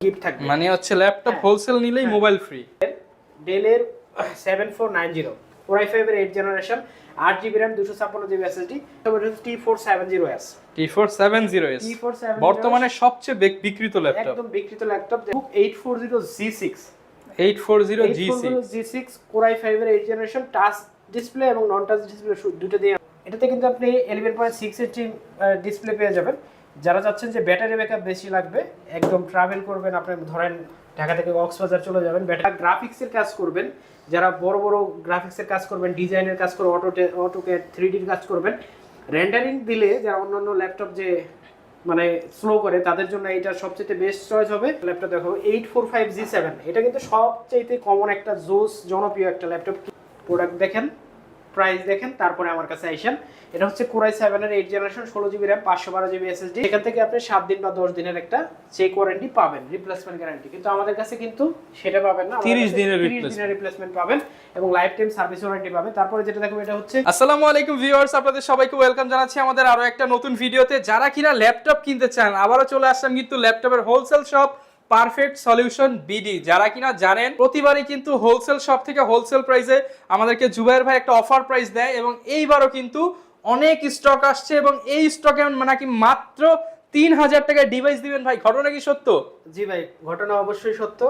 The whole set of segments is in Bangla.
গিফট থাকবে। মানে হচ্ছে ল্যাপটপ। হোলসেল নিলেই। মোবাইল ফ্রি ডেলের seven four nine zero four I ফাইভের এইট জেনারেশন আট জিবি র্যাম দুশো ছাপ্পান্ন GB SSD T four seven zero S T four seven zero S four বর্তমানে সবচেয়ে বিক- বিক্রিত ল্যাপটপ একদম বিক্রিত laptop eight four zero G six eight four zero G six G six core i ফাইভের এইট জেনারেশন টাচ ডিসপ্লে এবং নন টাচ ডিসপ্লে দুটো দিয়ে এটাতে কিন্তু আপনি eleven point six HD display পেয়ে যাবেন। যারা চাচ্ছেন যে ব্যাটারি ব্যাকআপ বেশি লাগবে, একদম ট্রাভেল করবেন, আপনি ধরেন ঢাকা থেকে কক্সবাজার চলে যাবেন ব্যাটারি গ্রাফিক্সের কাজ করবেন, যারা বড় বড় গ্রাফিক্সের কাজ করবেন ডিজাইনের কাজ করবেন অটো অটোকে থ্রি ডির কাজ করবেন রেন্ডারিং দিলে যারা অন্যান্য ল্যাপটপ যে মানে স্লো করে, তাদের জন্য এটা সবচেয়ে বেস্ট চয়েস হবে। ল্যাপটপ দেখো eight four five G seven এটা কিন্তু সবচেয়ে কমন একটা জোস জনপ্রিয় একটা ল্যাপটপ প্রোডাক্ট দেখেন। প্রাইস দেখেন তারপরে আমার কাছে আইসেন। এটা হচ্ছে কোরাই সেভেনের এইট জেনারেশন ষোলো জিবি র্যাম পাঁচশো বারো জিবি এসএসডি এখান থেকে আপনি সাত দিন বা দশ দিনের একটা চেক ওয়ারেন্টি পাবেন রিপ্লেসমেন্ট গ্যারান্টি কিন্তু আমাদের কাছে কিন্তু সেটা পাবেন না 30 দিনের তিরিশ দিনের রিপ্লেসমেন্ট পাবেন এবং লাইফ টাইম সার্ভিস ওয়ারেন্টি পাবেন। তারপরে যেটা দেখো এটা হচ্ছে আসসালামু আলাইকুম ভিউয়ার্স আপনাদের সবাইকে ওয়েলকাম জানাচ্ছি আমাদের আরও একটা নতুন ভিডিওতে যারা কিনা ল্যাপটপ কিনতে চান আবারও চলে আসলাম কিন্তু ল্যাপটপের wholesale shop perfect solution BD যারা কিনা জানেন, প্রতিবারই কিন্তু হোলসেল শপ থেকে হোলসেল প্রাইসে আমাদেরকে জুবাইর ভাই একটা অফার প্রাইস দেয় এবং এইবারও কিন্তু অনেক স্টক আসছে এবং এই স্টকে নাকি মাত্র তিন হাজার টাকায় ডিভাইস দিবেন ভাই ঘটনা কি সত্য? জি ভাই ঘটনা অবশ্যই সত্য।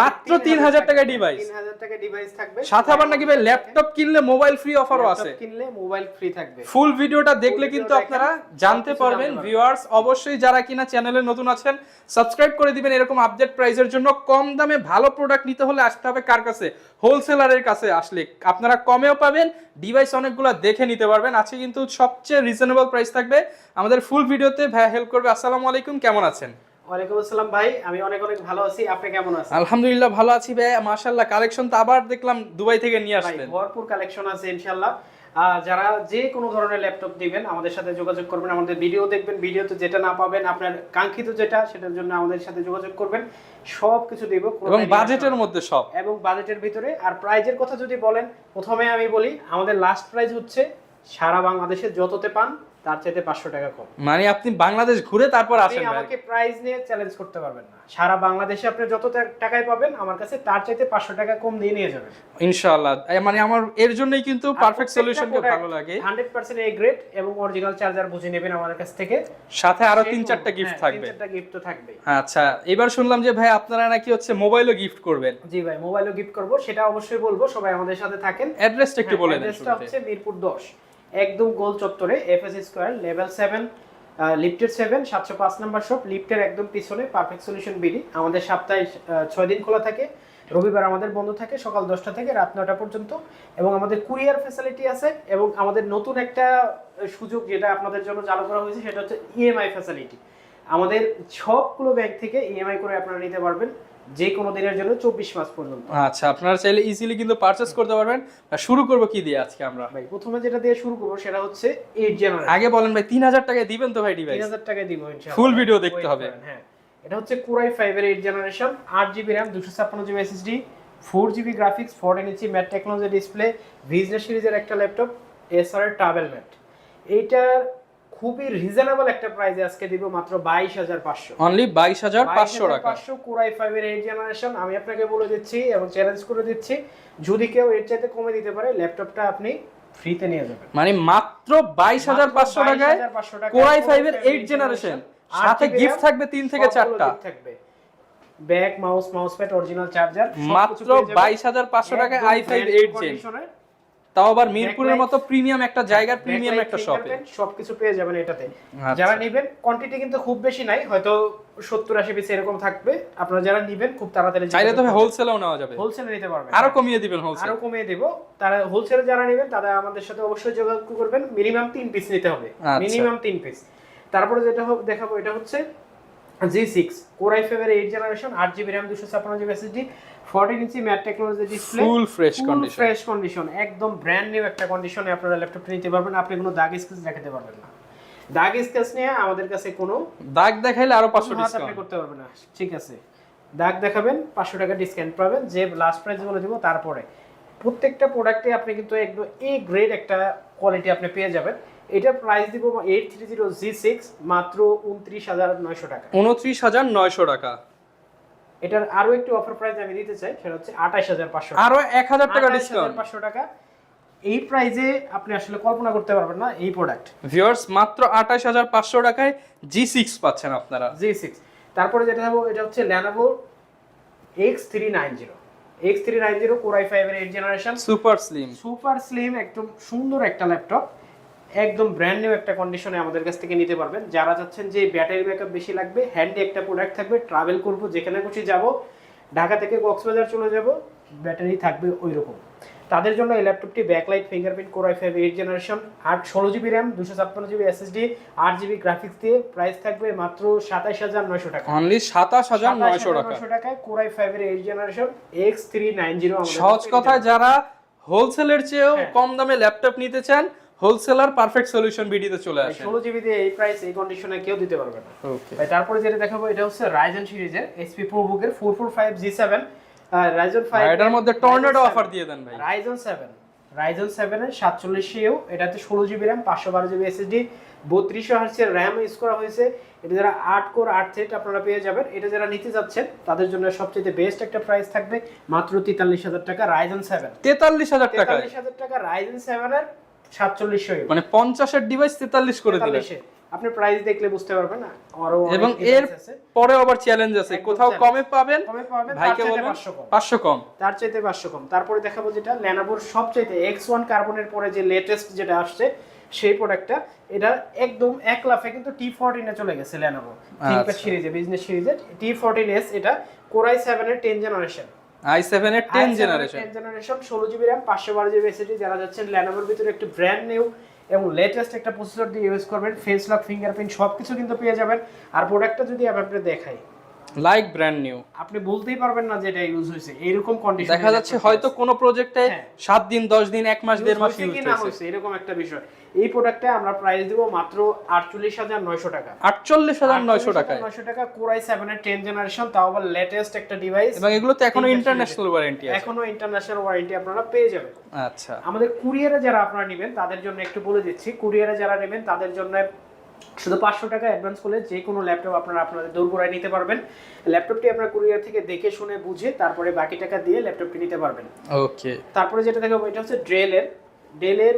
মাত্র 3000 টাকা device। তিন হাজার টাকা ডিভাইস থাকবে। সাথে আবার নাকি ভাই ল্যাপটপ কিনলে মোবাইল ফ্রি অফারও আছে। কিনলে মোবাইল ফ্রি থাকবে। ফুল ভিডিওটা দেখলে কিন্তু আপনারা জানতে পারবেন। ভিউয়ার্স অবশ্যই যারা কিনা চ্যানেলে নতুন আছেন সাবস্ক্রাইব করে দিবেন এরকম আপডেট প্রাইসের জন্য। কম দামে ভালো প্রোডাক্ট নিতে হলে আসতে হবে কার কাছে? হোলসেলারের কাছে আসলে। আপনারা কমেও পাবেন ডিভাইস অনেকগুলো দেখে নিতে পারবেন। আজকে কিন্তু সবচেয়ে রিজনেবল প্রাইস থাকবে আমাদের ফুল ভিডিওতে ভাই হেল্প করবে। আসসালামু আলাইকুম কেমন আছেন? ওয়ালাইকুম আসসালাম ভাই আমি অনেক অনেক ভালো আছি। আপনি কেমন আছেন? আলহামদুলিল্লাহ ভালো আছি ভাই মাশাআল্লাহ কালেকশন তো আবার দেখলাম দুবাই থেকে নিয়ে আসলেন। ভরপুর কালেকশন আছে ইনশাআল্লাহ। যারা যে কোনো ধরনের ল্যাপটপ দিবেন আমাদের সাথে যোগাযোগ করবেন আমাদের ভিডিও দেখবেন ভিডিওতে যেটা না পাবেন আপনার কাঙ্ক্ষিত যেটা সেটার জন্য আমাদের সাথে যোগাযোগ করবেন। সব কিছু দেবো এবং বাজেটের মধ্যে সব। এবং বাজেটের ভিতরে আর প্রাইজের কথা যদি বলেন প্রথমে আমি বলি আমাদের লাস্ট প্রাইস হচ্ছে সারা বাংলাদেশে যততে পান তার চাইতে পাঁচশো টাকা কম। মানে আপনি বাংলাদেশ ঘুরে তারপর আসেন আমাকে প্রাইস নিয়ে চ্যালেঞ্জ করতে পারবেন না। সারা বাংলাদেশে আপনি যত টাকায় পাবেন আমার কাছে তার চাইতে পাঁচশো টাকা কম দিয়ে নিয়ে যাবেন। ইনশাআল্লাহ। মানে আমার এর জন্যই কিন্তু পারফেক্ট সলিউশনকে ভালো লাগে। হান্ড্রেড পার্সেন্ট এ গ্রেড এবং অরিজিনাল চার্জার বুঝে নেবেন আমাদের কাছ থেকে। সাথে আরও তিন চারটা গিফট হ্যাঁ, থাকবে। তিন চারটা গিফট তো থাকবেই। আচ্ছা এবার শুনলাম যে ভাই আপনারা নাকি হচ্ছে মোবাইলও গিফট করবেন। জি ভাই মোবাইলও গিফট করব সেটা অবশ্যই বলব সবাই আমাদের সাথে থাকেন। অ্যাড্রেসটা একটু বলে দেন অ্যাড্রেসটা হচ্ছে মিরপুর 10 একদম গোল চত্বরে F S square level seven লিফটের 7 705 নাম্বার শপ লিফটের একদম পিছনে পারফেক্ট সলিউশন বিডি আমাদের সপ্তাহে ছয় দিন খোলা থাকে, রবিবার আমাদের বন্ধ থাকে, সকাল 10টা থেকে রাত নটা পর্যন্ত, এবং আমাদের কুরিয়ার ফ্যাসিলিটি আছে, এবং আমাদের নতুন একটা সুযোগ যেটা আপনাদের জন্য চালু করা হয়েছে, সেটা হচ্ছে ইএমআই ফ্যাসিলিটি আমাদের সবগুলো ব্যাংক থেকে ইএমআই করে আপনারা নিতে পারবেন যে কোনো দিনের জন্য চব্বিশ মাস পর্যন্ত। আচ্ছা আপনারা চাইলে ইজিলি কিন্তু পারচেজ করতে পারবেন। আর শুরু করব কি দিয়ে আজকে আমরা? ভাই প্রথমে যেটা দিয়ে শুরু করব সেটা হচ্ছে এইট জানুয়ারি আগে বলেন ভাই তিন হাজার টাকায় দিবেন তো ভাই তিন ডিভাইস হাজার টাকায় দিব ইনশাআল্লাহ। Full video দেখতে হবে। হ্যাঁ। এটা হচ্ছে কোরাই ফাইভের এইট জেনারেশন আট জিবি র্যাম দুশো ছাপ্পান্ন GB SSD four GB graphics fourteen inch matte technology display business সিরিজের একটা ল্যাপটপ এসআর ট্রাভেল ম্যাট এইটার খুবই রিজনেবল একটা প্রাইসে আজকে দিব মাত্র বাইশ হাজার পাঁচশো। অনলি বাইশ হাজার পাঁচশো টাকা। পাঁচশো কোরাই ফাইভের এইট জেনারেশন আমি আপনাকে বলে দিচ্ছি এবং চ্যালেঞ্জ করে দিচ্ছি যদি কেউ এর চাইতে কমে দিতে পারে ল্যাপটপটা আপনি ফ্রিতে নিয়ে যাবেন। মানে মাত্র বাইশ হাজার পাঁচশো টাকায় 22,500 টাকায় কোরাই Core ফাইভের i5 এইট জেনারেশন সাথে গিফট থাকবে তিন থেকে সবগুলো চারটা। থাকবে। Bag mouse mouse pad original charger মাত্র বাইশ হাজার পাঁচশো টাকায় আই ফাইভ এইট জেন তাও আবার মিরপুরের মতো প্রিমিয়াম একটা জায়গার প্রিমিয়াম একটা শপে সবকিছু পেয়ে যাবেন এটাতে। আচ্ছা। যারা নেবেন কোয়ান্টিটি কিন্তু খুব বেশি নাই হয়তো সত্তর আশি পিস এরকম থাকবে। আপনারা যারা নেবেন খুব তাড়াতাড়ি চাইলে তবে হোলসেলেও নেওয়া যাবে। হোলসেলে নিতে পারবেন আরও কমিয়ে দিবেন হোলসেল আরও কমিয়ে দেব। তারা হোলসেলে যারা নেবেন তারা আমাদের সাথে অবশ্যই যোগাযোগ করবেন। মিনিমাম তিন পিস নিতে হবে। আচ্ছা। মিনিমাম তিন পিস তারপরে যেটা হোক দেখাবো এটা হচ্ছে জি সিক্স কোরাই ফাইভের এইট জেনারেশন আট জিবি র্যাম দুশো ছাপ্পান্ন GB SSD fourteen inch matte technology display full fresh condition fresh condition একদম ব্র্যান্ড নিউ একটা কন্ডিশনে আপনারা ল্যাপটপটা নিতে পারবেন। আপনি কোনো দাগ স্কেচ দেখাতে পারবেন না। দাগ স্কেচ নিয়ে আমাদের কাছে কোনো দাগ দেখাইলে আরও পাঁচশো হাত আপনি করতে পারবেন না। ঠিক আছে। দাগ দেখাবেন পাঁচশো টাকা ডিসকাউন্ট পাবেন। যে লাস্ট প্রাইস বলে দিব তারপরে। প্রত্যেকটা প্রোডাক্টে আপনি কিন্তু একদম এ গ্রেড একটা কোয়ালিটি আপনি পেয়ে যাবেন। এটার প্রাইস দিব eight three zero G six মাত্র উনত্রিশ হাজার নয়শো টাকা। উনত্রিশ হাজার নয়শো টাকা। এটার আরও একটু অফার প্রাইস আমি দিতে চাই সেটা হচ্ছে আঠাশ হাজার পাঁচশো আরও এক হাজার টাকা ডিসকাউন্ট পাঁচশো টাকা। এই প্রাইজে আপনি আসলে কল্পনা করতে পারবেন না এই প্রোডাক্ট ভিউয়ার্স মাত্র আঠাশ হাজার পাঁচশো টাকায় জি সিক্স পাচ্ছেন আপনারা। জি সিক্স তারপরে যেটা থাকব এটা হচ্ছে Lenovo X three nine zero X three nine zero core i ফাইভের eight generation super slim super slim একদম সুন্দর একটা ল্যাপটপ একদম ব্র্যান্ড নিউ একটা কন্ডিশনে আমাদের কাছ থেকে নিতে পারবেন। যারা চাচ্ছেন যে ব্যাটারি ব্যাকআপ বেশি লাগবে হ্যান্ডি একটা প্রোডাক্ট থাকবে ট্রাভেল করব যেখানে খুশি যাব ঢাকা থেকে কক্সবাজার চলে যাব ব্যাটারি থাকবে ওই রকম তাদের জন্য এই ল্যাপটপটি backlight fingerprint core i five eight generation আট ষোলো জিবি র্যাম দুশো ছাপ্পান্ন জিবি এসএসডি আট জিবি গ্রাফিক্স দিয়ে প্রাইস থাকবে মাত্র সাতাইশ হাজার নয়শো টাকা। অনলি সাতাশ হাজার নয়শো টাকা। নয়শো টাকায় কোরাই ফাইভের eight generation X three nine zero সহজ কথায় যারা হোলসেলের চেয়েও হ্যাঁ। কম দামে ল্যাপটপ নিতে চান হোলসেলার পারফেক্ট সলিউশন বিডিতে চলে আসেন। ষোলো জিবি দিয়ে এই প্রাইস এই কন্ডিশনে কেউ দিতে পারবে না। ওকে ভাই তারপরে যেটা দেখাবো এটা হচ্ছে রাইজেন সিরিজের SP five G seven Ryzen five এটার মধ্যে টর্নেডো অফার দিয়ে দেন ভাই। রাইজেন সেভেন রাইজেন সেভেনের সাতচল্লিশ ইউ এটাতে ষোলো জিবি র্যাম পাঁচশো বারো জিবি এসএসডি বত্রিশশো হার্সের র্যাম ইউজ করা হয়েছে। এটা যারা আট কোর আট সেট আপনারা পেয়ে যাবেন। এটা যারা নিতে যাচ্ছেন তাদের জন্য সবচেয়ে বেস্ট একটা প্রাইস থাকবে মাত্র তেতাল্লিশ হাজার টাকা রাইজেন সেভেন তেতাল্লিশ হাজার টাকায়। তেতাল্লিশ হাজার টাকা রাইজেন সেভেনের সাতচল্লিশশো মানে পঞ্চাশের ডিভাইস তেতাল্লিশ করে তেতাল্লিশে। আপনি প্রাইস দেখলে বুঝতে পারবেন না আরও এবং এর পরে আবার চ্যালেঞ্জ আছে। কোথাও কমে পাবেন? কমে পাবেন ভাইকে বলবেন 500 কম। তার চাইতে পাঁচশো কম। তারপরে দেখাবো যেটা ল্যানোভোর সবচাইতে এক্স ওয়ান কার্বনের পরে যে লেটেস্ট যেটা আসছে সেই প্রোডাক্টটা এটা একদম এক লাফে কিন্তু টি ফোরটিনে চলে গেছে ল্যানোভো থিঙ্কপ্যাড আচ্ছা। সিরিজে বিজনেস সিরিজে টি ফোরটিন এস এটা কোরাই সেভেনের টেন জেনারেশন আই সেভেন এর টেন জেনারেশন টেন জেনারেশন ষোলো জিবি র্যাম পাঁচশো বারো জিবি এসএসডি যারা যাচ্ছেন ল্যানোভোর ভিতরে একটু ব্র্যান্ড নিউ এবং লেটেস্ট একটা প্রসেসর দিয়ে ইউজ করবেন ফেস লক ফিঙ্গারপ্রিন্ট সব কিছু কিন্তু পেয়ে যাবেন। আর প্রোডাক্টটা যদি আমি আপনাদের দেখাই লাইক ব্র্যান্ড নিউ আপনি বলতেই পারবেন না যে এটা ইউজ হয়েছে। এইরকম কন্ডিশন দেখা যাচ্ছে হয়তো কোনো প্রজেক্টে হ্যাঁ। সাত দিন দশ দিন এক মাস দেড় মাস ইউজ হয়েছে। এরকম একটা বিষয়। এই প্রোডাক্টে আমরা প্রাইস দিব মাত্র আটচল্লিশ হাজার নয়শো টাকা। আটচল্লিশ হাজার নয়শো টাকায়। নয়শো টাকা কোরাই সেভেনের টেন জেনারেশন তাও আবার লেটেস্ট একটা ডিভাইস এবং এগুলোতে এখনও ইন্টারন্যাশনাল ওয়ারেন্টি আছে। এখনও ইন্টারন্যাশনাল ওয়ারেন্টি আপনারা পেয়ে যাবেন। আচ্ছা। আমাদের কুরিয়ারে যারা আপনারা নেবেন তাদের জন্য একটু বলে দিচ্ছি। কুরিয়ারে যারা নেবেন তাদের জন্য শুধু পাঁচশো টাকা অ্যাডভান্স করলে যে কোনো ল্যাপটপ আপনারা আপনাদের দোরগোড়ায় নিতে পারবেন। ল্যাপটপটি আপনারা কুরিয়ার থেকে দেখে শুনে বুঝে তারপরে বাকি টাকা দিয়ে ল্যাপটপটি নিতে পারবেন। ওকে তারপরে যেটা দেখাবো এটা হচ্ছে ড্রেলের ডেলের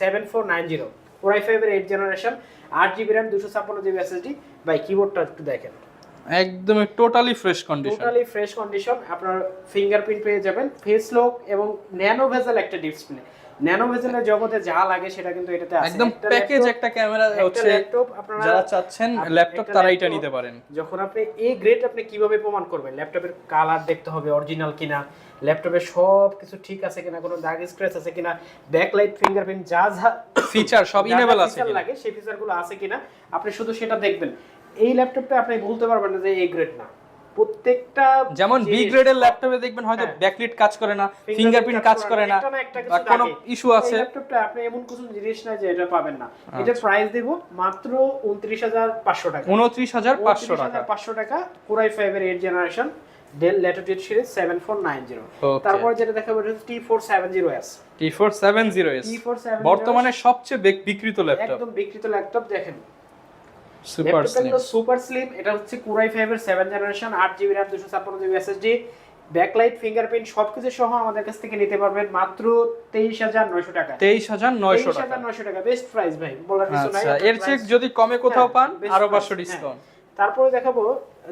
seven four nine zero four I ফাইভের এইট জেনারেশন আট জিবি র্যাম দুশো ছাপ্পান্ন জিবি এসএসডি বাই কিবোর্ডটা একটু দেখেন। একদম totally fresh condition totally fresh condition আপনার ফিঙ্গারপ্রিন্ট পেয়ে যাবেন। ফেস লক এবং ন্যানো ভেজেল একটা ডিসপ্লে জগতে যা লাগে সেটা কিন্তু এটাতে আছে। একদম প্যাকেজ একটা ক্যামেরা হচ্ছে ল্যাপটপ আপনারা যারা চাচ্ছেন ল্যাপটপ তারা এটা নিতে পারেন। যখন আপনি এই গ্রেড আপনি কীভাবে প্রমাণ করবেন? ল্যাপটপের কালার দেখতে হবে অরিজিনাল কিনা ল্যাপটপের সব কিছু ঠিক আছে কিনা কোনো দাগ স্ক্র্যাচ আছে কিনা ব্যাকলাইট ফিঙ্গারপ্রিন্ট যা যা ফিচার সব ইনেবল আছে। লাগে সেই ফিচারগুলো আছে কিনা আপনি শুধু সেটা দেখবেন। এই ল্যাপটপটা আপনি বলতে পারবেন না যে এই গ্রেড না। প্রত্যেকটা যেমন বি গ্রেডের ল্যাপটপে দেখবেন হয়তো হ্যাঁ। ব্যাকলিট কাজ করে না ফিঙ্গারপ্রিন্ট কাজ করে না। কোনো ইস্যু আছে। ল্যাপটপটা আপনি এমন কিছু জিনিস না যে এটা পাবেন না। এটা প্রাইস দেব মাত্র উনত্রিশ হাজার পাঁচশো টাকা। উনত্রিশ হাজার পাঁচশো টাকা। পাঁচশো টাকা কোরাই ফাইভের eight generation Dell Latitude series seven four nine zero Okay. তারপর যেটা দেখাবো এটা T four seven zero S T four seven zero S T four seven বর্তমানে সবচেয়ে বেক- বিক্রিত ল্যাপটপ একদম বিক্রিত ল্যাপটপ দেখেন। সুপার স্লিম সুপার স্লিম এটা হচ্ছে কুরাই ফাইভের সেভেন জেনারেশন আট জিবি র্যাম দুশো ছাপ্পান্ন জিবি এসএসডি ব্যাকলাইট ফিঙ্গারপ্রিন্ট সবকিছু সহ আমাদের কাছ থেকে নিতে পারবেন মাত্র তেইশ হাজার নয়শো টাকা তেইশ হাজার নয়শো তেইশ টাকা হাজার নয়শো টাকা বেস্ট প্রাইস ভাই বলার কিছু নাই আচ্ছা এর চেয়ে যদি কমে কোথাও হ্যাঁ, পান আরও price, পাঁচশো হ্যাঁ। ডিসকাউন্ট তারপরে দেখাবো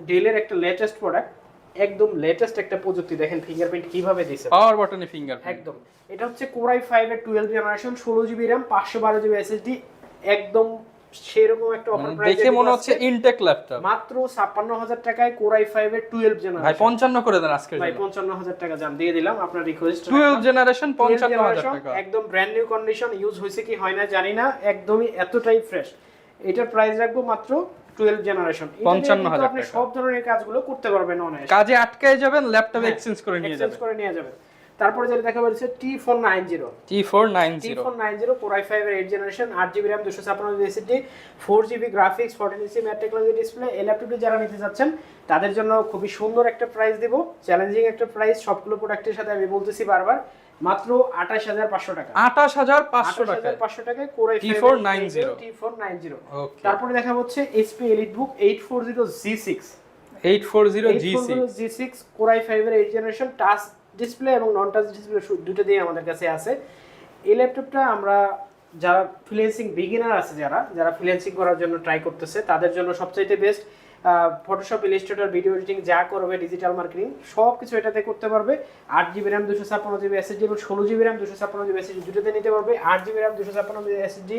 ডেলের একটা লেটেস্ট প্রোডাক্ট একদম লেটেস্ট একটা প্রযুক্তি দেখেন ফিঙ্গারপ্রিন্ট কীভাবে দিছে। পাওয়ার বাটনে ফিঙ্গারপ্রিন্ট একদম। এটা হচ্ছে কোরাই ফাইভ এর টুয়েলভ জেনারেশন ষোলো জিবি র্যাম পাঁচশো বারো জিবি এসএসডি একদম সেরকম একটা অফার প্রাইস দেখে মনে হচ্ছে ইনটেক ল্যাপটপ মাত্র ছাপ্পান্ন হাজার টাকায় কোরাই ফাইভ এর টুয়েলভ ভাই জেনারেশন পঞ্চান্ন করে দেন আজকের ভাই জন্য। পঞ্চান্ন হাজার টাকা জান দিয়ে দিলাম আপনার রিকোয়েস্ট টুয়েলভ জেনারেশন পঞ্চান্ন হাজার টাকা। একদম ব্র্যান্ড নিউ কন্ডিশন ইউজ হয়েছে কি হয় না জানি না একদমই এতটাই ফ্রেশ এটার প্রাইস রাখব মাত্র টুয়েলভ জেনারেশন 55,000 আপনি সব ধরনের কাজগুলো করতে পারবেন অনায়াসে কাজে আটকায় যাবেন ল্যাপটপ এক্সচেঞ্জ করে নিয়ে এক্সচেঞ্জ করে নিয়ে যাবেন। তারপরে যেটা দেখা যাচ্ছে T four nine zero T four nine zero four nine zero five eight generation আট জিবি র্যাম দুশো ছাপ্পান্ন GB four GB graphics fourteen inch matte technology display এই ল্যাপটপটি যারা নিতে চাচ্ছেন তাদের জন্য খুবই সুন্দর একটা প্রাইস দেবো। চ্যালেঞ্জিং একটা প্রাইস সবগুলো প্রোডাক্টের সাথে আমি বলতেছি বারবার মাত্র আঠাশ হাজার পাঁচশো টাকা। আঠাশ হাজার পাঁচশো টাকা পাঁচশো টাকায় core i T490 T four nine zero তারপরে দেখা হচ্ছে HP EliteBook eight four zero G six eight four zero G six G six core i ফাইভের এইট জেনারেশন টাচ ডিসপ্লে এবং নন টাচ ডিসপ্লে দুটো দিয়ে আমাদের কাছে আছে। এই ল্যাপটপটা আমরা যারা ফ্রিল্যান্সিং বিগিনার আছে যারা যারা ফ্রিল্যান্সিং করার জন্য ট্রাই করতেছে, তাদের জন্য সবচাইতে best Photoshop Illustrator video editing যা করবে ডিজিটাল মার্কেটিং সব কিছু এটাতে করতে পারবে। আট জিবি র্যাম দুশো ছাপ্পান্ন জিবি এসএসডি এবং ষোলো জিবি র্যাম দুশো ছাপ্পান্ন জিবি এসএসডি দুটোতে নিতে পারবে। আট জিবি র্যাম দুশো ছাপ্পান্ন জিবি এসএসডি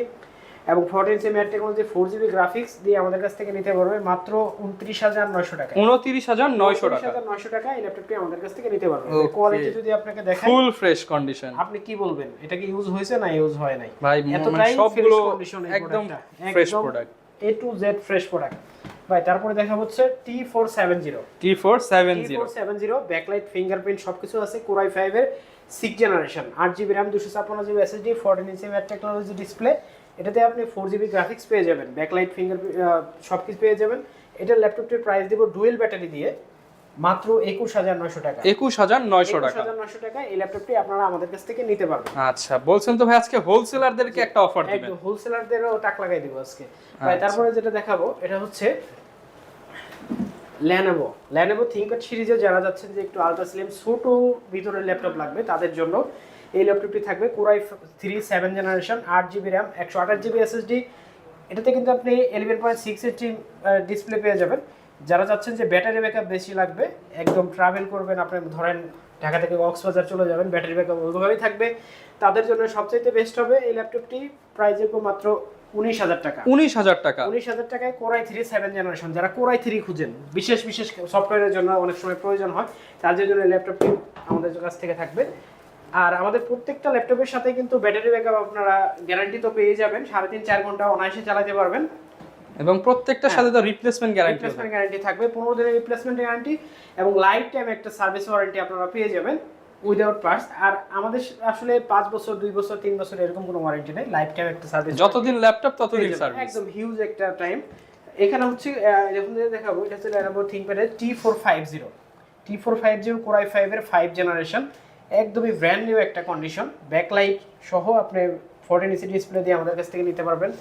এবং ফোরটিন সিম এর টেকনোলজি ফোর জিবি গ্রাফিক্স দিয়ে আমাদের কাছ থেকে নিতে পারবে মাত্র উনত্রিশ হাজার নয়শো টাকা। উনত্রিশ হাজার নয়শো টাকা। নয়শো টাকা এই ল্যাপটপটি আমাদের কাছ থেকে নিতে পারবে। কোয়ালিটি যদি আপনাকে দেখাই ফুল ফ্রেশ কন্ডিশন আপনি কি বলবেন? এটা কি ইউজ হয়েছে না ইউজ হয় নাই? ভাই মানে এতটাই সবগুলো fresh একদম fresh product A to Z fresh product ভাই তারপরে দেখা হচ্ছে T four seven zero T four seven zero seven zero backlight fingerprint সবকিছু আছে কোরাই ফাইভের সিক্স জেনারেশন আট জিবি র্যাম দুশো ছাপ্পান্ন GB SSD fourteen inch technology display এটাতে আপনি ফোর জিবি গ্রাফিক্স পেয়ে যাবেন ব্যাকলাইট ফিঙ্গার সব কিছু পেয়ে যাবেন। এটার ল্যাপটপটির প্রাইস দিব ডুয়েল ব্যাটারি দিয়ে মাত্র একুশ হাজার নয়শো টাকা। একুশ হাজার নয়শো টাকা। নয়শো টাকা এই ল্যাপটপটি আপনারা আমাদের কাছ থেকে নিতে পারবেন। আচ্ছা বলছেন তো ভাই আজকে হোলসেলারদেরকে একটা অফার দিবেন। হোলসেলারদেরও টাক লাগাই দিব আজকে। ভাই আচ্ছা। তারপরে যেটা দেখাবো এটা হচ্ছে ল্যানোভো ল্যানোভো থিঙ্কপ্যাড সিরিজে যারা যাচ্ছেন যে একটু আলট্রা স্লিম ছোট ভিতরের ল্যাপটপ লাগবে তাদের জন্য এই ল্যাপটপটি থাকবে core i three seven generation আট জিবি র্যাম একশো আঠাশ জিবি এসএসডি এটাতে কিন্তু আপনি eleven point six HD display পেয়ে যাবেন। যারা চাচ্ছেন যে ব্যাটারি ব্যাকআপ বেশি লাগবে একদম ট্রাভেল করবেন আপনি ধরেন ঢাকা থেকে কক্সবাজার চলে যাবেন ব্যাটারি ব্যাকআপ ওইভাবেই থাকবে। তাদের জন্য সবচাইতে বেস্ট হবে এই ল্যাপটপটি প্রাইস মাত্র উনিশ হাজার টাকা। উনিশ হাজার টাকা। উনিশ হাজার টাকায় core i three seven generation যারা কোরাই থ্রি খুঁজেন বিশেষ বিশেষ সফটওয়্যারের জন্য অনেক সময় প্রয়োজন হয় তাদের জন্য এই ল্যাপটপটি আমাদের কাছ থেকে থাকবে। আর আমাদের প্রত্যেকটা ল্যাপটপের সাথে কিন্তু ব্যাটারি ব্যাকআপ আপনারা গ্যারান্টি তো পেয়ে যাবেন সাড়ে তিন চার ঘণ্টা অনায়াসে চালাতে পারবেন। এবং প্রত্যেকটার সাথে তো রিপ্লেসমেন্ট গ্যারান্টি রিপ্লেসমেন্ট গ্যারান্টি থাকবে পনেরো দিনের রিপ্লেসমেন্ট গ্যারান্টি এবং লাইফ টাইম একটা সার্ভিস ওয়ারেন্টি আপনারা পেয়ে যাবেন উইদাউট পার্টস আর আমাদের আসলে পাঁচ বছর দুই বছর তিন বছর এরকম কোনো ওয়ারেন্টি নেই লাইফ টাইম একটা সার্ভিস যতদিন ল্যাপটপ ততদিন সার্ভিস একদম হিউজ একটা টাইম এখানে হচ্ছে যখন দেখাবো এটা হচ্ছে Lenovo থিঙ্কপ্যাডের T four five zero T four five zero core i ফাইভের ফাইভ জেনারেশন একদমই ব্র্যান্ড নিউ একটা কন্ডিশন ব্যাকলাইট সহ আপনি ফোরটিন ইসি ডিসপ্লে দিয়ে আমাদের কাছ থেকে নিতে পারবেন।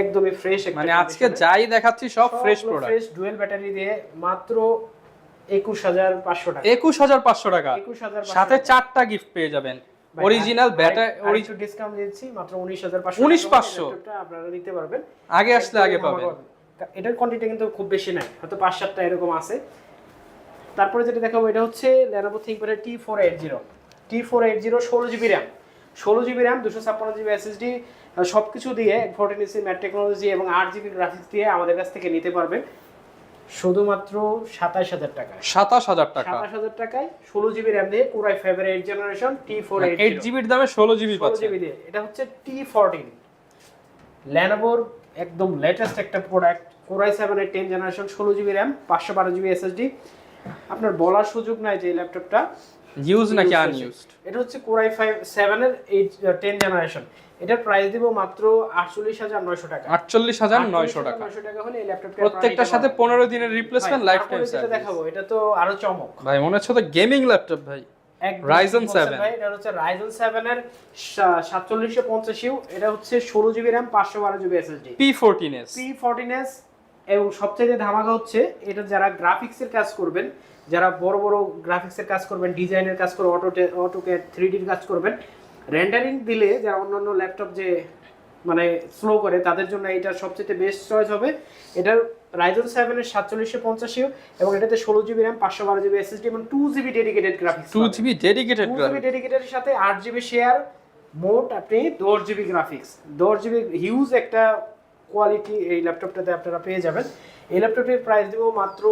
একদমই ফ্রেশ মানে আজকে যাই দেখাচ্ছি সব fresh product fresh dual battery দিয়ে মাত্র একুশ হাজার পাঁচশো টাকা। একুশ হাজার পাঁচশো টাকা। একুশ হাজার সাথে চারটা গিফট পেয়ে যাবেন। অরিজিনাল ব্যাটারি একটু ডিসকাউন্ট দিচ্ছি মাত্র উনিশ হাজার পাঁচশো 19,500 আপনারা নিতে পারবেন। আগে আসলে আগে পাবেন। এটার কোয়ান্টিটি কিন্তু খুব বেশি নাই। হয়তো পাঁচ সাতটা এরকম আছে। তারপরে যেটা দেখাবো এটা হচ্ছে Lenovo থিঙ্কপ্যাডের T four eight zero T four eight zero ষোলো জিবি র্যাম ষোলো জিবি র্যাম দুশো ছাপ্পান্ন জিবি এসএসডি সব কিছু দিয়ে ফোরটিন ইসি ম্যাট টেকনোলজি এবং আট জিবি গ্রাফিক্স দিয়ে আমাদের কাছ থেকে নিতে পারবেন। শুধুমাত্র সাতাশ হাজার টাকা সাতাশ হাজার টাকা। সাতাশ হাজার টাকায় ষোলো জিবি র্যাম দিয়ে কোরাই ফাইভের eight generation T four eight জিবির দামে ষোলো জিবি ষোলো জিবি দিয়ে। এটা হচ্ছে টি ফোরটিন ল্যানোভোর একদম লেটেস্ট একটা প্রোডাক্ট কোরাই সেভেনের টেন জেনারেশন ষোলো জিবি র্যাম পাঁচশো বারো জিবি এসএসডি আপনার বলার সুযোগ নাই যে ল্যাপটপটা ইউজ নাকি আনইউজড এটা হচ্ছে কোরাই ফাইভ সেভেনের এইট টেন জেনারেশন এটার প্রাইস দিব মাত্র আটচল্লিশ হাজার নয়শো টাকা। আটচল্লিশ হাজার নয়শো টাকা। নয়শো টাকা হলে এই ল্যাপটপটা প্রত্যেকটার সাথে পনেরো দিনের রিপ্লেসমেন্ট লাইফ টাইম দেখাবো এটা তো আরও চমক। ভাই মনে হচ্ছে তো গেমিং ল্যাপটপ ভাই। Ryzen 7 ভাই, এটা হচ্ছে রাইজেন সেভেন এর সাতচল্লিশশো পঞ্চাশিও এটা হচ্ছে ষোলো জিবি র্যাম পাঁচশো বারো জিবি পি ফোরটিন এস এবং সবচেয়ে ধামাকা হচ্ছে এটা যারা গ্রাফিক্সের কাজ করবেন যারা বড় বড় গ্রাফিক্সের কাজ করবেন ডিজাইনের কাজ করবেন অটো অটোকে থ্রি ডির কাজ করবেন রেন্ডারিং দিলে যারা অন্যান্য ল্যাপটপ যে মানে স্লো করে তাদের জন্য এটা সবচেয়ে বেস্ট চয়েস হবে। এটার রাইজন সেভেনের সাতচল্লিশশো পঞ্চাশিও এবং এটাতে ষোলো জিবি র্যাম পাঁচশো বারো জিবি এসএসডি এবং two GB dedicated graphics two GB dedicated two GB ডেডিকেটেডের সাথে আট জিবি শেয়ার মোট আপনি দশ জিবি গ্রাফিক্স দশ জিবি হিউজ একটা কোয়ালিটি এই ল্যাপটপটাতে আপনারা পেয়ে যাবেন। এই ল্যাপটপটির প্রাইস দেবো মাত্র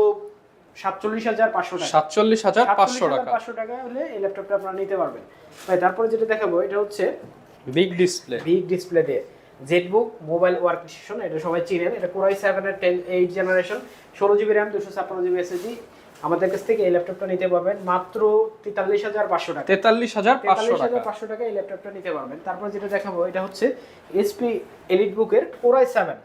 সাতচল্লিশ হাজার পাঁচশো টাকা। সাতচল্লিশ হাজার পাঁচশো টাকা। পাঁচশো টাকা হলে এই ল্যাপটপটা আপনারা নিতে পারবেন। ভাই তারপরে যেটা দেখাবো এটা হচ্ছে বিগ ডিসপ্লে বিগ ডিসপ্লে দিয়ে জেটবুক মোবাইল ওয়ার্ক স্টেশন এটা সবাই চিনেন। এটা কোরাই সেভেনের টেন এইট জেনারেশন ষোলো জিবি র্যাম দুশো ছাপ্পান্ন জিবি এসএসডি আমাদের কাছ থেকে এই ল্যাপটপটা নিতে পারবেন। মাত্র তেতাল্লিশ হাজার পাঁচশো টাকা। তেতাল্লিশ হাজার পাঁচশো তেতাল্লিশ হাজার পাঁচশো টাকা এই ল্যাপটপটা নিতে পারবেন। তারপর যেটা দেখাবো এটা হচ্ছে এসপি এলিট বুকের core i seven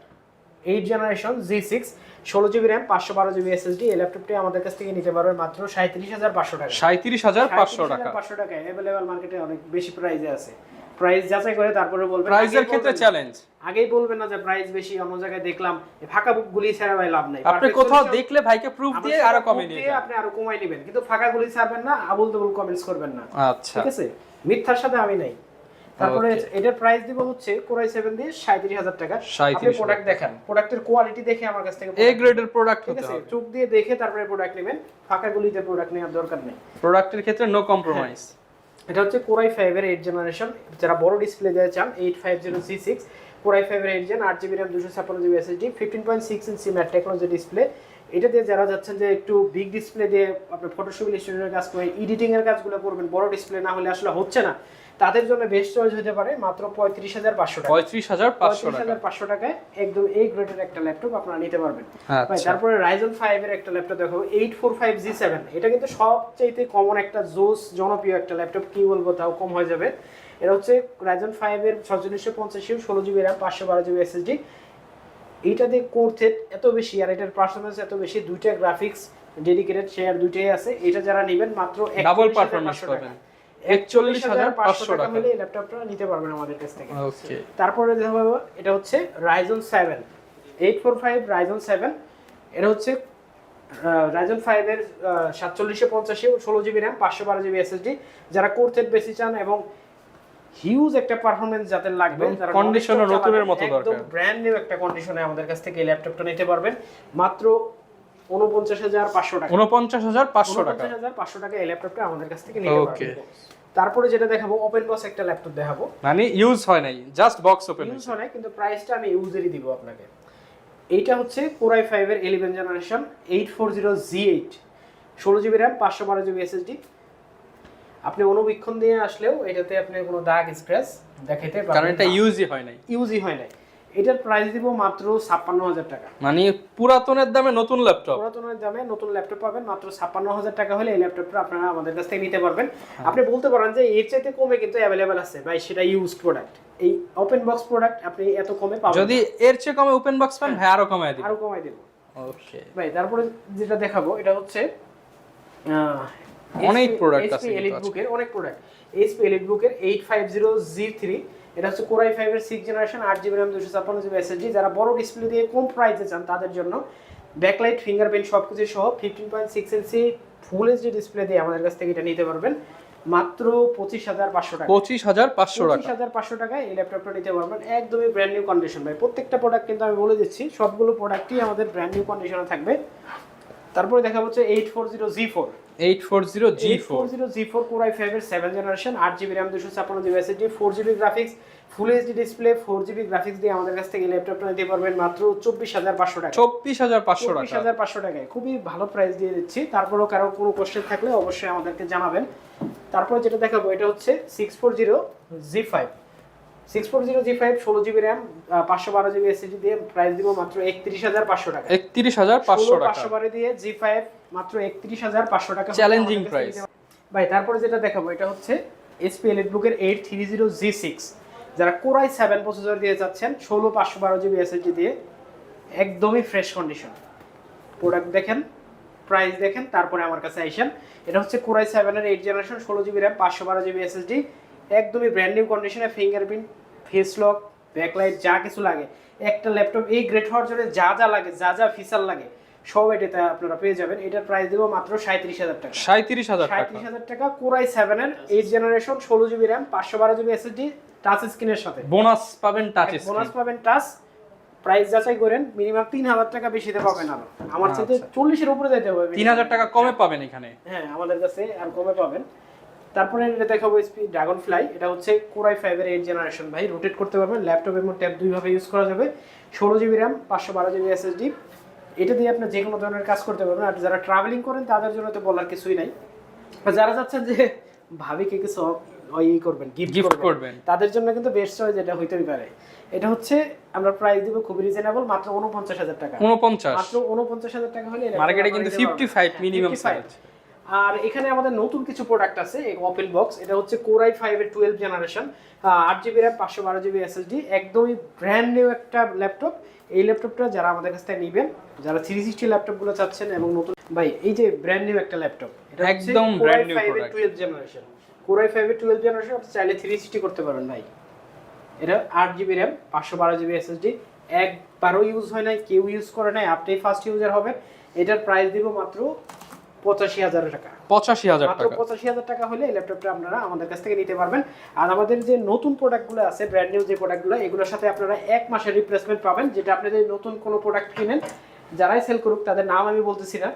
eight generation G six ষোলো জিবি র্যাম পাঁচশো বারো জিবি এসএসডি এই ল্যাপটপটি আমাদের কাছ থেকে নিতে পারবেন মাত্র সাঁত্রিশ হাজার পাঁচশো টাকা। সাঁত্রিশ হাজার পাঁচশো টাকা। পাঁচশো টাকা অ্যাভেলেবেল মার্কেটে অনেক বেশি প্রাইসে আছে। প্রাইস যাচাই করে তারপরে বলবেন প্রাইসের ক্ষেত্রে চ্যালেঞ্জ আগেই বলবেন না যে প্রাইস বেশি অন্য জায়গায় দেখলাম এই ফাঁকা বুক গুলি ছাড়া ভাই লাভ নাই। আপনি কোথাও দেখলে ভাইকে প্রুফ দিয়ে আরও কমে নিয়ে আপনি আরও কমাই নেবেন। কিন্তু ফাঁকা গুলি ছাড়বেন না আবুল তবুল কমেন্টস করবেন না। আচ্ছা। ঠিক আছে? মিথ্যার সাথে আমি নাই। তারপরে এটার প্রাইস দিব হচ্ছে কোরাই সেভেন দিয়ে সাঁত্রিশ হাজার টাকা। আপনি প্রোডাক্ট দেখেন। প্রোডাক্টের কোয়ালিটি দেখে আমার কাছ থেকে এ গ্রেডের প্রোডাক্ট হতে হবে। চোখ দিয়ে দেখে তারপরে প্রোডাক্ট নেবেন। ফাঁকা গুলিতে প্রোডাক্ট নেওয়ার দরকার নেই। প্রোডাক্টের ক্ষেত্রে নো কম্প্রোমাইজ এটা হচ্ছে কোরাই ফাইভের এইট জেনারেশন যারা বড় ডিসপ্লে দিতে চান eight five zero C six core i ফাইভের এইট জেন আট জিবি র্যাম দুশো ছাপ্পান্ন GB SSD fifteen point six inch matte technology display এটা দিয়ে যারা যাচ্ছেন যে একটু বিগ ডিসপ্লে দিয়ে আপনি ফটোশপ ইলিস্ট্রেটরের কাজ করে এডিটিং এর কাজগুলো করবেন বড় ডিসপ্লে না হলে আসলে হচ্ছে না। তাদের জন্য বেস্ট চয়েস হতে পারে মাত্র পঁয়ত্রিশ হাজার পাঁচশো টাকা। পঁয়ত্রিশ হাজার পাঁচশো পঁয়ত্রিশ টাকা হাজার পাঁচশো টাকায় একদম এই গ্রেডের একটা ল্যাপটপ আপনারা নিতে পারবেন। আচ্ছা। তারপরে রাইজন ফাইভ এর একটা ল্যাপটপ দেখো eight four five G seven এটা কিন্তু সবচাইতে কমন একটা জোস জনপ্রিয় একটা ল্যাপটপ কি বলব তাও কম হয়ে যাবে। এটা হচ্ছে রাইজন ফাইভ এর ছচল্লিশশো পঞ্চাশ ষোলো জিবি র্যাম পাঁচশো বারো জিবি এসএসডি এইটা দিয়ে কোর এত বেশি আর এটার পারফরমেন্স এত বেশি দুইটা গ্রাফিক্স ডেডিকেটেড শেয়ার দুইটাই আছে। এটা যারা নেবেন মাত্র ডাবল 41,500 পারফরম্যান্স টাকা। পাবেন। একচল্লিশ হাজার পাঁচশো টাকা। এই ল্যাপটপটা নিতে পারবেন আমাদের কাছ থেকে। ওকে তারপরে দেখা পাবো এটা হচ্ছে Ryzen seven eight four five Ryzen seven এটা হচ্ছে রাইজন ফাইভের সাতচল্লিশশো পঞ্চাশি ষোলো জিবি র্যাম পাঁচশো বারো জিবি এসএসডি যারা বেশি চান এবং হিউজ একটা পারফরমেন্স যাদের লাগবে non-stop নতুনের মতো একদম দরকার। ব্র্যান্ড নিউ একটা কন্ডিশনে আমাদের কাছ থেকে এই ল্যাপটপটা নিতে পারবেন। মাত্র উনপঞ্চাশ হাজার পাঁচশো টাকা। উনপঞ্চাশ হাজার পাঁচশো টাকা। হাজার পাঁচশো টাকা এই ল্যাপটপটা আমাদের কাছ থেকে নিতে. পারবেন। তারপরে যেটা দেখাবো ওপেন বক্স একটা ল্যাপটপ দেখাবো। মানে ইউজ হয় নাই জাস্ট বক্স ওপেন ইউজ হয় নাই কিন্তু প্রাইসটা আমি ইউজেরই দিব আপনাকে। এইটা হচ্ছে কোরাই ফাইভের eleven generation eight four zero G eight ষোলো জিবি র্যাম পাঁচশো বারো জিবি এসএসডি আপনি অনুবীক্ষণ দিয়ে আসলেও এটাতে আপনি কোনো দাগ স্ক্র্যাচ দেখাইতে কারণ এটা ইউজই হয় নাই। ইউজই হয় না এটার প্রাইস দিব মাত্র ছাপ্পান্ন হাজার টাকা। মানে পুরাতনের দামে নতুন ল্যাপটপ পুরাতনের দামে নতুন ল্যাপটপ পাবেন মাত্র ছাপ্পান্ন হাজার টাকা হলে এই ল্যাপটপটা আপনারা আমাদের কাছ থেকে নিতে পারবেন। আপনি বলতে পারেন যে এর চাইতে কমে কিন্তু অ্যাভেলেবেল আছে। ভাই সেটা ইউজ প্রোডাক্ট এই ওপেন বক্স প্রোডাক্ট আপনি এত কমে পাবেন যদি এর চেয়ে কমে ওপেন বক্স পান ভাই আরও কমায় দিবেন আরও কমাই দেবো। ওকে ভাই তারপরে যেটা দেখাবো এটা হচ্ছে অনেক প্রোডাক্ট আছে আছে এলিট বুকের অনেক প্রোডাক্ট এইচপি এলিট বুকের eight five zero G three এটা হচ্ছে কোরাই ফাইভের সিক্স জেনারেশন আট জিবি র্যাম দুশো ছাপ্পান্ন জিবি এসএসডি যারা বড় ডিসপ্লে দিয়ে কম প্রাইসে চান তাদের জন্য ব্যাকলাইট ফিঙ্গারপ্রিন্ট সব কিছু সহ fifteen point six inch full HD display দিয়ে আমাদের কাছ থেকে এটা নিতে পারবেন। মাত্র পঁচিশ হাজার পাঁচশো টাকা। পঁচিশ হাজার পাঁচশো পঁচিশ হাজার পাঁচশো টাকায় এই ল্যাপটপটা নিতে পারবেন। একদমই ব্র্যান্ড নিউ কন্ডিশন ভাই। প্রত্যেকটা প্রোডাক্ট কিন্তু আমি বলে দিচ্ছি সবগুলো প্রোডাক্টই আমাদের ব্র্যান্ড নিউ কন্ডিশনে থাকবে। তারপরে দেখা হচ্ছে eight four zero G four eight four zero G four zero G four core i ফাইভের সেভেন জেনারেশন আট জিবি র্যাম দুশো ছাপ্পান্ন GB SSD four GB graphics full HD display four GB graphics দিয়ে আমাদের কাছ থেকে ল্যাপটপটা নিতে পারবেন মাত্র চব্বিশ হাজার পাঁচশো টাকা চব্বিশ হাজার পাঁচশো চব্বিশ টাকা হাজার পাঁচশো টাকায়। খুবই ভালো প্রাইস দিয়ে দিচ্ছি। তারপরেও কারও কোনো কোশ্চেন থাকলে অবশ্যই আমাদেরকে জানাবেন। তারপরে যেটা দেখাবো এটা হচ্ছে six four zero G five six four zero G five ষোলো জিবি র্যাম পাঁচশো বারো জিবি এসএসডি দিয়ে প্রাইস দিব মাত্র একত্রিশ হাজার পাঁচশো টাকা। একত্রিশ হাজার পাঁচশো টাকা। পাঁচশো বারো দিয়ে জি ফাইভ মাত্র একত্রিশ হাজার পাঁচশো টাকা. নিতে পারবেন। ভাই তারপরে যেটা দেখাবো এটা হচ্ছে এসপি এলিট বুকের eight three zero G six যারা কোরাই সেভেন প্রসেসর দিয়ে যাচ্ছেন ষোলো পাঁচশো বারো জিবি এসএসডি দিয়ে একদমই ফ্রেশ কন্ডিশন প্রোডাক্ট দেখেন প্রাইস দেখেন তারপরে আমার কাছে আইসেন এটা হচ্ছে কোরাই সেভেনের এইট জেনারেশন ষোলো জিবি র্যাম পাঁচশো বারো জিবি এসএসডি একদমই ব্র্যান্ড নিউ কন্ডিশনে ফিঙ্গারপ্রিন্ট ফেস লক ব্যাকলাইট যা কিছু লাগে। একটা ল্যাপটপ এই গ্রেট হওয়ার জন্য যা যা লাগে যা যা ফিচার লাগে সব এটাতে আপনারা পেয়ে যাবেন। এটার প্রাইস দেবো মাত্র সাঁত্রিশ হাজার টাকা। সাঁত্রিশ হাজার সাঁত্রিশ হাজার টাকা কোরাই সেভেনের এইট জেনারেশন ষোলো জিবি র্যাম পাঁচশো বারো জিবি এসএসডি টাচ স্ক্রিনের সাথে। বোনাস পাবেন টাচ বোনাস পাবেন টাচ প্রাইস যাচাই করেন মিনিমাম তিন হাজার টাকা বেশিতে পাবেন আরও। আমার সাথে আচ্ছা। চল্লিশের উপরে যেতে হবে। তিন হাজার টাকা কমে পাবেন এখানে। হ্যাঁ আমাদের কাছে আর কমে পাবেন। তারপরে এটা দেখাবো এসপি ড্রাগন ফ্লাই এটা হচ্ছে কোরাই ফাইভের এইট জেনারেশন ভাই রোটেট করতে পারবেন। ল্যাপটপ এবং ট্যাব দুইভাবে ইউজ করা যাবে। ষোলো জিবি র্যাম পাঁচশো বারো জিবি এসএসডি এটা দিয়ে আপনি যে কোনো ধরনের কাজ করতে পারবেন। আর যারা ট্রাভেলিং করেন তাদের জন্য তো বলার কিছুই নাই। যারা চাচ্ছেন যে ভাবিকে কিছু ওই করবেন Gift গিফট করবেন। তাদের জন্য কিন্তু বেস্ট চয়েস এটা হইতেই পারে। এটা হচ্ছে আমরা প্রাইস দিব খুবই রিজনেবল মাত্র উনপঞ্চাশ হাজার টাকা। উনপঞ্চাশ মাত্র উনপঞ্চাশ হাজার টাকা হলে মার্কেটে কিন্তু নিতে ফিফটি। ফাইভ হ্যাঁ, মিনিমাম 55 সাইজ আর এখানে আমাদের নতুন কিছু প্রোডাক্ট আছে ওপেন বক্স এটা হচ্ছে কোরাই ফাইভ এর টুয়েলভ জেনারেশন আট জিবি র্যাম পাঁচশো বারো জিবি এসএসডি একদমই ব্র্যান্ড নিউ একটা ল্যাপটপ এই ল্যাপটপটা যারা আমাদের কাছ থেকে নেবেন যারা থ্রি সিক্সটি ল্যাপটপগুলো চাচ্ছেন এবং নতুন ভাই এই যে ব্র্যান্ড নিউ একটা ল্যাপটপ একদম brand new product। Twelve generation core i ফাইভের টুয়েলভ জেনারেশন আপনি চাইলে থ্রি সিক্সটি করতে পারেন ভাই। এটা আট জিবি র্যাম পাঁচশো বারো জিবি এসএসডি একবারও ইউজ হয় নাই কেউ ইউজ করে নাই আপনি ফার্স্ট ইউজার হবেন। এটার প্রাইস দিব মাত্র পঁচাশি হাজার টাকা। পঁচাশি হাজার টাকা। পঁচাশি হাজার টাকা হলে এই ল্যাপটপটা আপনারা আমাদের কাছ থেকে নিতে পারবেন। আর আমাদের যে নতুন প্রোডাক্টগুলো আছে ব্র্যান্ড নিউ যে প্রোডাক্টগুলো এগুলোর সাথে আপনারা এক মাসের রিপ্লেসমেন্ট পাবেন যেটা আপনি যদি নতুন কোনো প্রোডাক্ট কিনেন যারাই সেল করুক তাদের নাম আমি বলতেছি না।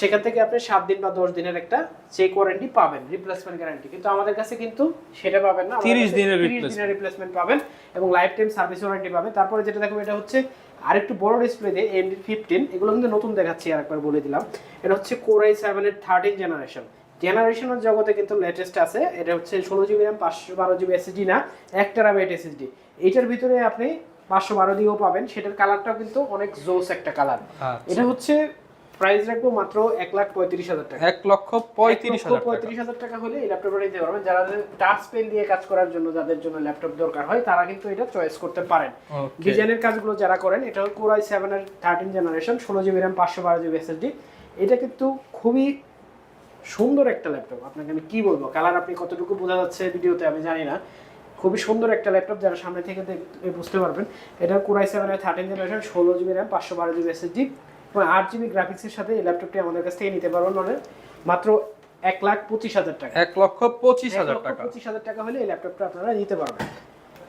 সেখান থেকে আপনি সাত দিন বা দশ দিনের একটা চেক ওয়ারেন্টি পাবেন রিপ্লেসমেন্ট গ্যারান্টি কিন্তু আমাদের কাছে কিন্তু সেটা পাবেন না তিরিশ দিনের রিপ্লেসমেন্ট পাবেন এবং লাইফ টাইম সার্ভিস ওয়ারেন্টি পাবেন। তারপরে যেটা দেখো এটা হচ্ছে আরেকটু বড় ডিসপ্লে দিয়ে এমডি ফিফটিন এগুলো কিন্তু নতুন দেখাচ্ছি আরেকবার বলে দিলাম। এটা হচ্ছে কোরাই সেভেনের থার্টিন জেনারেশন জেনারেশনের জগতে কিন্তু লেটেস্ট আছে এটা হচ্ছে ষোলো জিবি র্যাম পাঁচশো বারো জিবি এসএসডি না এক টেরাবাইট এসএসডি এইটার ভিতরে আপনি পাঁচশো বারো দিয়েও পাবেন সেটার কালারটাও কিন্তু অনেক জোস একটা কালার আচ্ছা। এটা হচ্ছে প্রাইস রাখব মাত্র এক লাখ পঁয়ত্রিশ হাজার টাকা। এক লক্ষ পঁয়ত্রিশ পঁয়ত্রিশ হাজার টাকা হলে এই ল্যাপটপটা নিতে পারবেন। যারা টাচ পেন দিয়ে কাজ করার জন্য যাদের জন্য ল্যাপটপ দরকার হয় তারা কিন্তু এটা চয়েস করতে পারেন। ডিজাইনের কাজগুলো যারা করেন এটা হল কোরাই সেভেনের থার্টিন জেনারেশন ষোলো জিবি র্যাম পাঁচশো বারো জিবি এসএসডি এটা কিন্তু খুবই সুন্দর একটা ল্যাপটপ আপনাকে আমি কি বলব? কালার আপনি কতটুকু বোঝা যাচ্ছে ভিডিওতে আমি জানি না। খুবই সুন্দর একটা ল্যাপটপ যারা সামনে থেকে বুঝতে পারবেন। এটা কোরাই সেভেনের থার্টিন জেনারেশন ষোলো জিবি র্যাম পাঁচশো বারো জিবি এসএসডি আট জিবি গ্রাফিক্সের সাথে এই ল্যাপটপটি আমাদের কাছ থেকে নিতে পারবেন মানে মাত্র এক লাখ পঁচিশ হাজার টাকা। এক লক্ষ পঁচিশ হাজার টাকা। পঁচিশ হাজার টাকা হলে এই ল্যাপটপটা আপনারা নিতে পারবেন।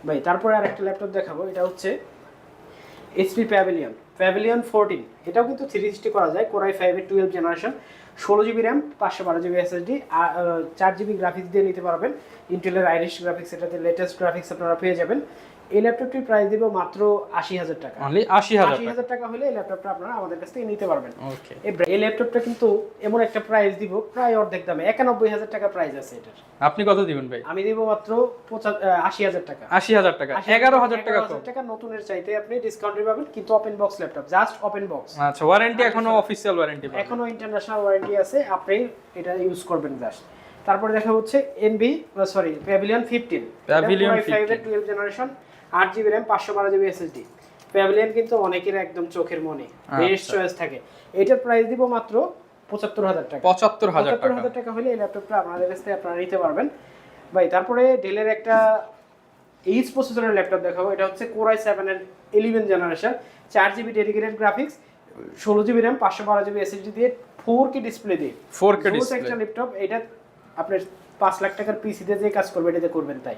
ভাই তারপরে আর একটা ল্যাপটপ দেখাবো এটা হচ্ছে এইচপি প্যাভিলিয়ন প্যাভিলিয়ন ফোরটিন এটাও কিন্তু থ্রি সিক্সটি করা যায় কোরাই ফাইভের টুয়েলভ জেনারেশন ষোলো জিবি র্যাম পাঁচশো বারো জিবি এসএসডি চার জিবি গ্রাফিক্স দিয়ে নিতে পারবেন। ইন্টেলের আইরিশ গ্রাফিক্স এটাতে লেটেস্ট গ্রাফিক্স আপনারা পেয়ে যাবেন। এই ল্যাপটপটির প্রাইস দিব মাত্র আশি হাজার টাকা। অনলি আশি হাজার আশি হাজার টাকা হলে এই ল্যাপটপটা আপনারা আমাদের কাছ থেকে নিতে পারবেন। ওকে এই ল্যাপটপটা কিন্তু এমন একটা প্রাইস দিব প্রায় অর্ধেক দামে। একানব্বই হাজার টাকা প্রাইস আছে এটার। আপনি কত দিবেন ভাই? আমি দিব মাত্র আশি হাজার টাকা। আশি হাজার টাকা। এগারো হাজার টাকা টাকা নতুনের চাইতে আপনি ডিসকাউন্টে পাবেন কিন্তু open box laptop just open box আচ্ছা ওয়ারেন্টি এখনও অফিসিয়াল ওয়ারেন্টি এখনও ইন্টারন্যাশনাল ওয়ারেন্টি আছে আপনি এটা ইউজ করবেন জাস্ট তারপরে দেখা হচ্ছে NB sorry Pavilion fifteen Pavilion 15 twelve generation আট জিবি র্যাম পাঁচশো বারো জিবি এসএসডি প্যাভিলিয়ন কিন্তু অনেকের একদম চোখের মনে বেশ আচ্ছা। চয়েস থাকে। এটার প্রাইস দিব মাত্র পঁচাত্তর হাজার টাকা। পঁচাত্তর হাজার পঁচাত্তর হাজার টাকা হলে এই ল্যাপটপটা আপনাদের কাছ থেকে আপনারা নিতে পারবেন। ভাই তারপরে ডেলের একটা এইচ প্রসেসরের ল্যাপটপ দেখাবো। এটা হচ্ছে কোরাই সেভেনের ইলেভেন জেনারেশন চার জিবি ডেডিকেটেড গ্রাফিক্স ষোলো জিবি র্যাম পাঁচশো বারো জিবি এসএসডি দিয়ে ফোর কে ডিসপ্লে দিয়ে। 4K Jose display। একটা ল্যাপটপ এটা আপনার পাঁচ লাখ টাকার পিসি দিয়ে যে কাজ করবে এটাতে করবেন তাই।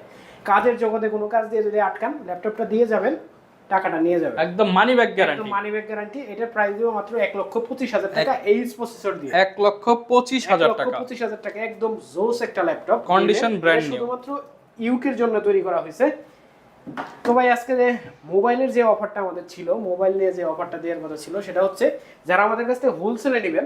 কাজের জগতে কোনো কাজ দিয়ে যদি আটকান ল্যাপটপটা দিয়ে যাবেন টাকাটা নিয়ে যাবেন। একদম money back guarantee money back guarantee এটার প্রাইস দিব মাত্র এক লক্ষ পঁচিশ হাজার টাকা এইচ প্রসেসর দিয়ে। এক লক্ষ পঁচিশ হাজার টাকা। পঁচিশ হাজার টাকা একদম জোস একটা ল্যাপটপ। Condition new। শুধুমাত্র ইউকের জন্য তৈরি করা হয়েছে। তো ভাই আজকে যে মোবাইলের যে অফারটা আমাদের ছিল মোবাইল নিয়ে যে অফারটা দেওয়ার কথা ছিল সেটা হচ্ছে যারা আমাদের কাছ থেকে হোলসেলে নেবেন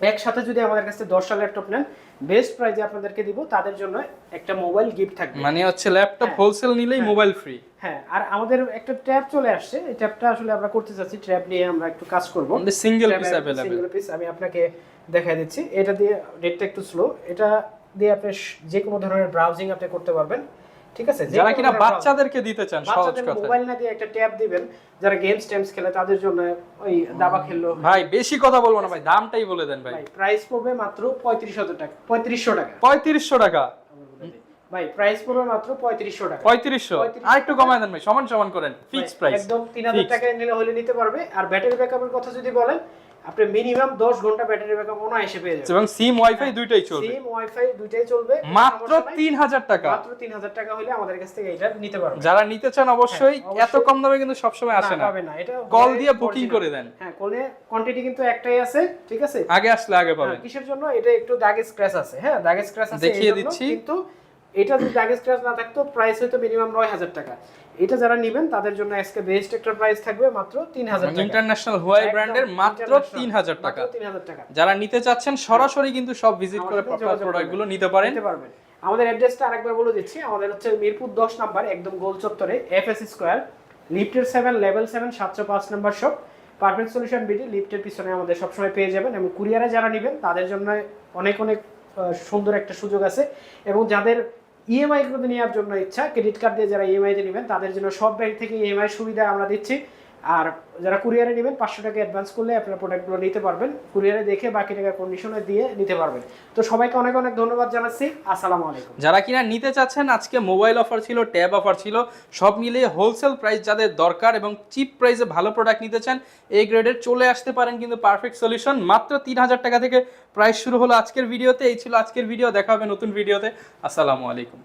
একসাথে যদি আমাদের কাছ দশটা ল্যাপটপ নেন বেস্ট প্রাইজে আপনাদেরকে দিব তাদের জন্য একটা মোবাইল গিফট থাকবে। মানে হচ্ছে ল্যাপটপ হ্যাঁ। হোলসেল নিলেই মোবাইল ফ্রি হ্যাঁ আর আমাদের একটা ট্যাব চলে আসছে এই ট্যাবটা আসলে আমরা করতে চাচ্ছি ট্যাব নিয়ে আমরা একটু কাজ করব। Single piece available single piece আমি আপনাকে দেখাই দিচ্ছি। এটা দিয়ে নেটটা একটু স্লো এটা দিয়ে আপনি যে কোনো ধরনের ব্রাউজিং আপনি করতে পারবেন। ঠিক আছে? যারা কিনা বাচ্চাদেরকে দিতে চান সহজ কথা। মোবাইল না দিয়ে একটা ট্যাব দিবেন যারা গেমস টেমস খেলে তাদের জন্য ওই দাবা খেললো। ভাই বেশি কথা বলব না ভাই দামটাই বলে দেন ভাই। প্রাইস পড়বে মাত্র পঁয়ত্রিশ হাজার টাকা পঁয়ত্রিশশো টাকা। পঁয়ত্রিশশো টাকা। ভাই প্রাইস পড়বে মাত্র পঁয়ত্রিশশো টাকা। পঁয়ত্রিশশো। 3500 আর একটু কমায় দেন ভাই সমান সমান করেন ফিক্স প্রাইস একদম তিন হাজার টাকায় নিলে হলে নিতে পারবে আর ব্যাটারি ব্যাকআপের কথা যদি বলেন আপনি মিনিমাম দশ ঘণ্টা ব্যাটারি ব্যাকআপ এসে পেয়ে যাবেন। এবং সিম ওয়াইফাই দুইটাই চলবে। সিম ওয়াইফাই দুইটাই চলবে। মাত্র সমস্যা নাই। তিন হাজার টাকা। মাত্র তিন হাজার টাকা হলে আমাদের কাছ থেকে এটা নিতে পারবে যারা নিতে চান অবশ্যই হ্যাঁ, এত কম দামে কিন্তু সবসময় আসে না, না পাবে না। এটা কল দিয়ে বুকিং করে দেন। হ্যাঁ কলে কোয়ান্টিটি কিন্তু একটাই আছে ঠিক আছে? আগে আসলে আগে হ্যাঁ, পাবেন কিসের জন্য? এটা একটু দাগে স্ক্র্যাচ আছে। হ্যাঁ দাগে স্ক্র্যাচ আছে দেখিয়ে দিচ্ছি। কিন্তু এটা যদি দাগে স্ক্র্যাচ না থাকতো প্রাইস হয়তো মিনিমাম নয় হাজার টাকা। এটা যারা নেবেন তাদের জন্য আজকে বেস্ট একটা প্রাইস থাকবে মাত্র তিন হাজার টাকা। ইন্টারন্যাশনাল হুয়াই ব্র্যান্ডের মাত্র international, তিন হাজার টাকা। মাত্র তিন হাজার টাকা। যারা নিতে চাচ্ছেন সরাসরি কিন্তু সব ভিজিট করে আমাদের সাথে যোগাযোগ প্রোডাক্টগুলো নিতে পারেন। নিতে পারবেন। আমাদের অ্যাড্রেসটা আরেকবার বলে দিচ্ছি। আমাদের হচ্ছে মিরপুর দশ নাম্বার একদম গোল চত্বরে এফএস স্কোয়ার লিফটের সেভেন লেভেল সেভেন সাতশো পাঁচ number shop perfect solution BD লিফটের পিছনে আমাদের সবসময় পেয়ে যাবেন এবং কুরিয়ারে যারা নেবেন তাদের জন্য অনেক অনেক সুন্দর একটা সুযোগ আছে। এবং যাদের ইএমআই গুলো নেওয়ার জন্য ইচ্ছা ক্রেডিট কার্ড দিয়ে যারা ইএমআই তে নেবেন, তাদের জন্য সব ব্যাংক থেকে ইএমআই সুবিধা আমরা দিচ্ছি। আর যারা কুরিয়ারে নেবেন, পাঁচশো টাকা অ্যাডভান্স করলে আপনার প্রোডাক্টগুলো নিতে পারবেন। কুরিয়ারে দেখে বাকি টাকা কন্ডিশনে দিয়ে নিতে পারবেন। তো সবাইকে অনেক অনেক ধন্যবাদ জানাচ্ছি। আসসালামু আলাইকুম। যারা কিনা নিতে চাচ্ছেন, আজকে মোবাইল অফার ছিল ট্যাব অফার ছিল, সব মিলিয়ে হোলসেল প্রাইস যাদের দরকার এবং চিপ প্রাইসে ভালো প্রোডাক্ট নিতে চান এই গ্রেডের চলে আসতে পারেন কিন্তু পারফেক্ট সলিউশন মাত্র তিন হাজার টাকা থেকে প্রাইস শুরু হলো আজকের ভিডিওতে। এই ছিল আজকের ভিডিও। দেখা হবে নতুন ভিডিওতে। আসসালামু আলাইকুম।